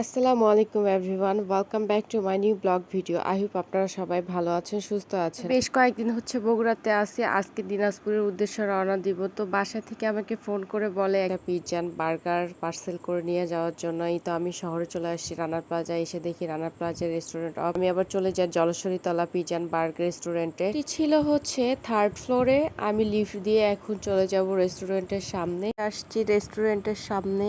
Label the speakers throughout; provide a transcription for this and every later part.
Speaker 1: আসসালামু আলাইকুম everyone welcome back to my new blog video I hope আপনারা সবাই ভালো আছেন, সুস্থ আছেন। বেশ কয়েকদিন হচ্ছে বগুড়াতে আসি আজকে দিনাজপুরের উদ্দেশ্যে রওনা দিব। তো বাসা থেকে আমাকে ফোন করে বলে, একটা পিজ্জান বার্গার পার্সেল করে নিয়ে যাওয়ার জন্য এই তো আমি শহরে চলে আসছি, রানার প্লাজা। এসে দেখি রানার প্লাজা রেস্টুরেন্ট আমি আবার চলে যাই জলসরি তলা পিজ্জান বার্গার রেস্টুরেন্টে ছিল হচ্ছে থার্ড ফ্লোরে আমি লিফট দিয়ে এখন চলে যাব রেস্টুরেন্টের সামনে। আসছি রেস্টুরেন্টের সামনে।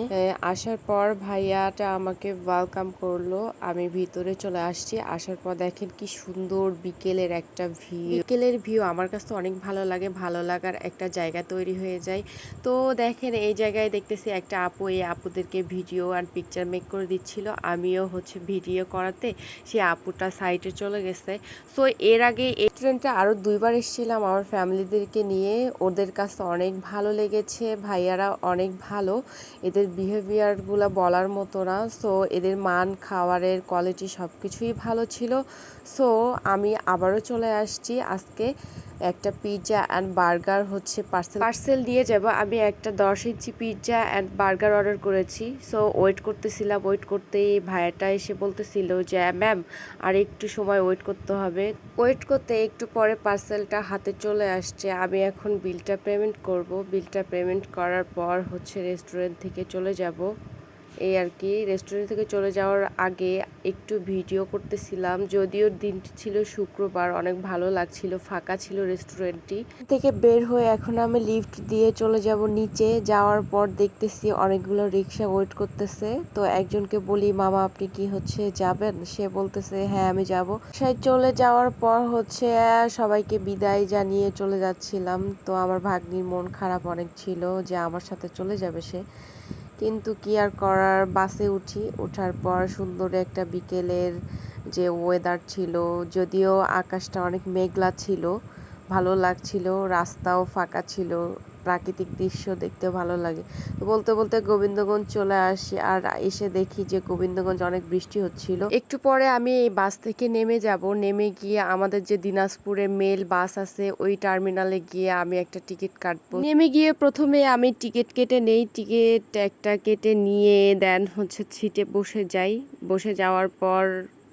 Speaker 1: আসার পর ভাইয়াটা আমাকে ওয়েলকাম করল। আমি ভিতরে চলে আসছি। আসার পর দেখেন কি সুন্দর বিকেলের একটা ভিউ। বিকেলের ভিউ আমার কাছে অনেক ভালো লাগে, ভালো লাগার একটা জায়গা তৈরি হয়ে যায়। তো দেখেন এই জায়গায় দেখতেছি একটা আপু, এই আপুদেরকে ভিডিও আর পিকচার মেক করে দিচ্ছিল। আমিও হচ্ছে ভিডিও করাতে সে আপুটা সাইডে চলে গেছে। সো এর আগে এই ট্রেনটা আরও দুইবার এসেছিলাম আমার ফ্যামিলিদেরকে নিয়ে। ওদের কাছে অনেক ভালো লেগেছে ভাইয়ারা অনেক ভালো। এদের বিহেভিয়ারগুলো বলার মতো না। সো এদের মান, খাবারের কোয়ালিটি সব কিছুই ভালো ছিল। সো আমি আবারও চলে আসছি। আজকে একটা পিৎজা অ্যান্ড বার্গার হচ্ছে পার্সেল পার্সেল দিয়ে যাব। আমি একটা দশ inch pizza and burger order করেছি। সো ওয়েট করতেছিলাম ওয়েট করতেই ভাইয়াটা এসে বলতেছিল যে ম্যাম আর একটু সময় ওয়েট করতে হবে। ওয়েট করতে একটু পরে পার্সেলটা হাতে চলে আসছে। আমি এখন বিলটা পেমেন্ট করব। বিলটা পেমেন্ট করার পর হচ্ছে রেস্টুরেন্ট থেকে চলে যাব। এই আর কি রেস্টুরেন্ট থেকে চলে যাওয়ার আগে একটু ভিডিও করতেছিলাম, যদিও দিনটি ছিল শুক্রবার, অনেক ভালো লাগছিল, ফাঁকা ছিল রেস্টুরেন্টটি থেকে বের হয়ে এখন আমি লিফট দিয়ে চলে যাব নিচে, যাওয়ার পর দেখতেছি অনেকগুলো রিক্সা ওয়েট করতেছে। তো একজনকে বলি, মামা, আপনি কি হচ্ছে যাবেন? সে বলতেছে হ্যাঁ আমি যাব। সে চলে যাওয়ার পর হচ্ছে সবাইকে বিদায় জানিয়ে চলে যাচ্ছিলাম। তো আমার ভাগ্নির মন খারাপ অনেক ছিল যে আমার সাথে চলে যাবে সে। কিন্তু কি আর করার? বাসে উঠি, ওঠার পর সুন্দর একটা বিকেলের যে ওয়েদার ছিল, যদিও আকাশটা অনেক মেঘলা ছিল ভালো লাগছিল, রাস্তাও ফাঁকা ছিল, প্রাকৃতিক দৃশ্য দেখতে ভালো লাগে। তো বলতে বলতে গোবিন্দগঞ্জ চলে আসি আর এসে দেখি যে গোবিন্দগঞ্জ অনেক বৃষ্টি হচ্ছিল। একটু পরে আমি এই বাস থেকে নেমে যাব। নেমে গিয়ে আমাদের যে দিনাজপুরে মেল বাস আছে, ওই টার্মিনালে গিয়ে আমি একটা টিকিট কাটবো। নেমে গিয়ে প্রথমে আমি টিকিট কেটে নেই। টিকিট একটা কেটে নিয়ে দেন হচ্ছে সিটে বসে যাই। বসে যাওয়ার পর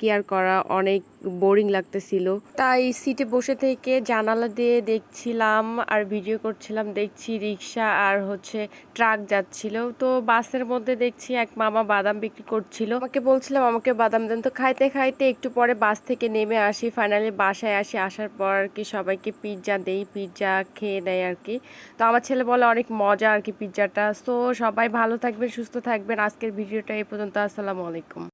Speaker 1: কেয়ার করা অনেক বোরিং লাগতেছিল। তাই সিটে বসে থেকে জানালা দিয়ে দেখছিলাম আর ভিডিও করছিলাম, দেখছি রিক্সা আর হচ্ছে ট্রাক যাচ্ছিল। তো বাসের মধ্যে দেখছি এক মামা বাদাম বিক্রি করছিল। আমাকে বলছিলাম আমাকে বাদাম দেন। তো খাইতে খাইতে একটু পরে বাস থেকে নেমে আসি। ফাইনালি বাসায় আসি, আসার পর আর কি সবাইকে পিৎজা দেই পিৎজা খেয়ে দেয় আর কি। তো আমার ছেলে বলে, অনেক মজা আর কি পিৎজাটা তো সবাই ভালো থাকবেন, সুস্থ থাকবেন। আজকের ভিডিওটা এই পর্যন্ত। আসসালামু আলাইকুম।